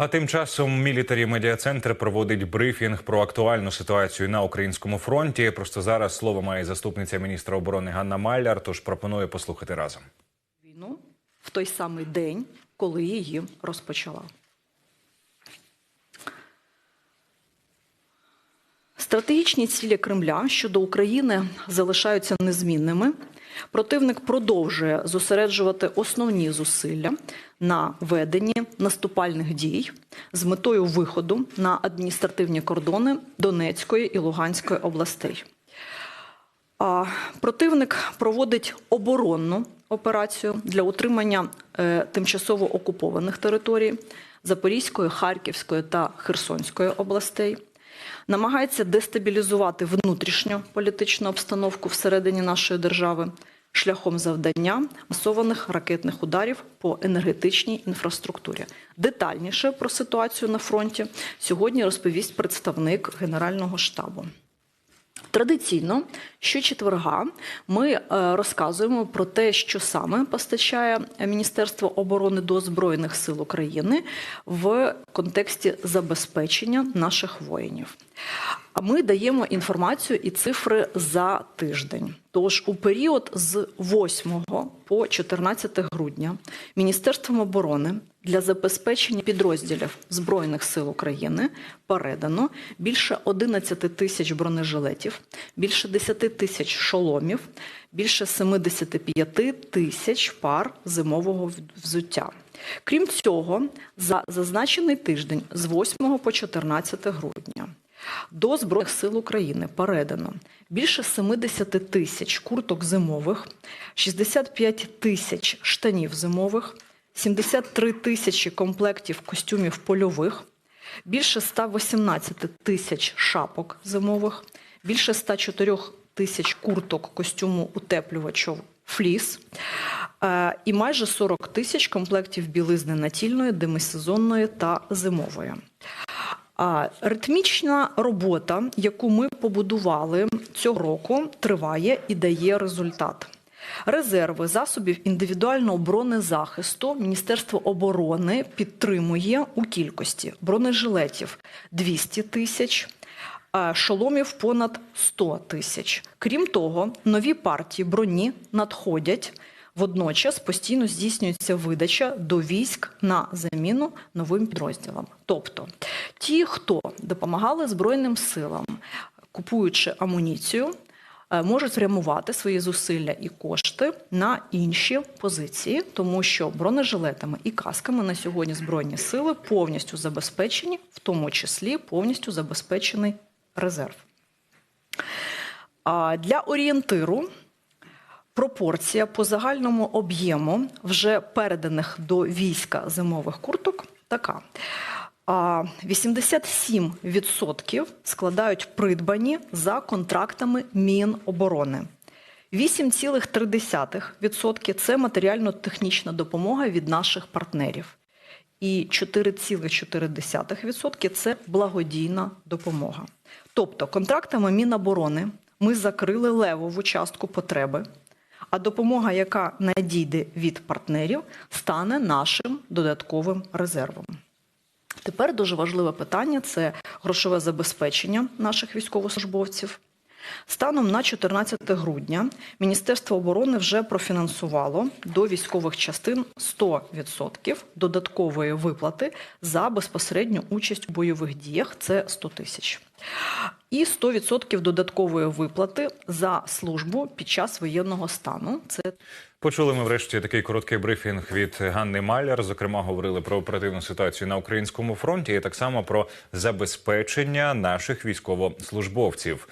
А тим часом мілітарі медіа центр проводить брифінг про актуальну ситуацію на українському фронті. Просто зараз слово має заступниця міністра оборони Ганна Маляр. Тож пропоную послухати разом. війну в той самий день, коли її розпочала. Стратегічні цілі Кремля щодо України залишаються незмінними. Противник продовжує зосереджувати основні зусилля на веденні наступальних дій з метою виходу на адміністративні кордони Донецької і Луганської областей. Противник проводить оборонну операцію для утримання е, тимчасово окупованих територій Запорізької, Харківської та Херсонської областей. Намагається дестабілізувати внутрішню політичну обстановку всередині нашої держави шляхом завдання масованих ракетних ударів по енергетичній інфраструктурі. Детальніше про ситуацію на фронті сьогодні розповість представник Генерального штабу. Традиційно щочетверга ми е, розказуємо про те, що саме постачає Міністерство оборони до Збройних сил України в контексті забезпечення наших воїнів. А Ми даємо інформацію і цифри за тиждень. Тож у період з 8 по 14 грудня Міністерством оборони для забезпечення підрозділів Збройних сил України передано більше 11 тисяч бронежилетів, більше 10 тисяч шоломів, більше 75 тисяч пар зимового взуття. Крім цього, за зазначений тиждень з 8 по 14 грудня до Збройних сил України передано більше 70 тисяч курток зимових, 65 тисяч штанів зимових, 73 тисячі комплектів костюмів польових, більше 118 тисяч шапок зимових, більше 104 тисяч курток костюму утеплювачів фліс е, і майже 40 тисяч комплектів білизни натільної, демисезонної та зимової. Ритмічна робота, яку ми побудували цього року, триває і дає результат. Резерви засобів індивідуального бронезахисту Міністерство оборони підтримує у кількості бронежилетів 200 тисяч, шоломів понад 100 тисяч. Крім того, нові партії броні надходять. Водночас постійно здійснюється видача до військ на заміну новим підрозділам. Тобто ті, хто допомагали Збройним силам, купуючи амуніцію, можуть спрямувати свої зусилля і кошти на інші позиції, тому що бронежилетами і касками на сьогодні збройні сили повністю забезпечені, в тому числі повністю забезпечений резерв. Для орієнтиру пропорція по загальному об'єму вже переданих до війська зимових курток така. А 87% складають придбані за контрактами Міноборони. 8,3% – це матеріально-технічна допомога від наших партнерів. І 4,4% – це благодійна допомога. Тобто контрактами Міноборони ми закрили левову частку потреби, а допомога, яка надійде від партнерів, стане нашим додатковим резервом. Тепер дуже важливе питання це грошове забезпечення наших військовослужбовців. Станом на 14 грудня Міністерство оборони вже профінансувало до військових частин 100% додаткової виплати за безпосередню участь у бойових діях це 100 тисяч. І 100% додаткової виплати за службу під час воєнного стану. Це Почули ми врешті такий короткий брифінг від Ганни Маляр. Зокрема, говорили про оперативну ситуацію на українському фронті і так само про забезпечення наших військовослужбовців.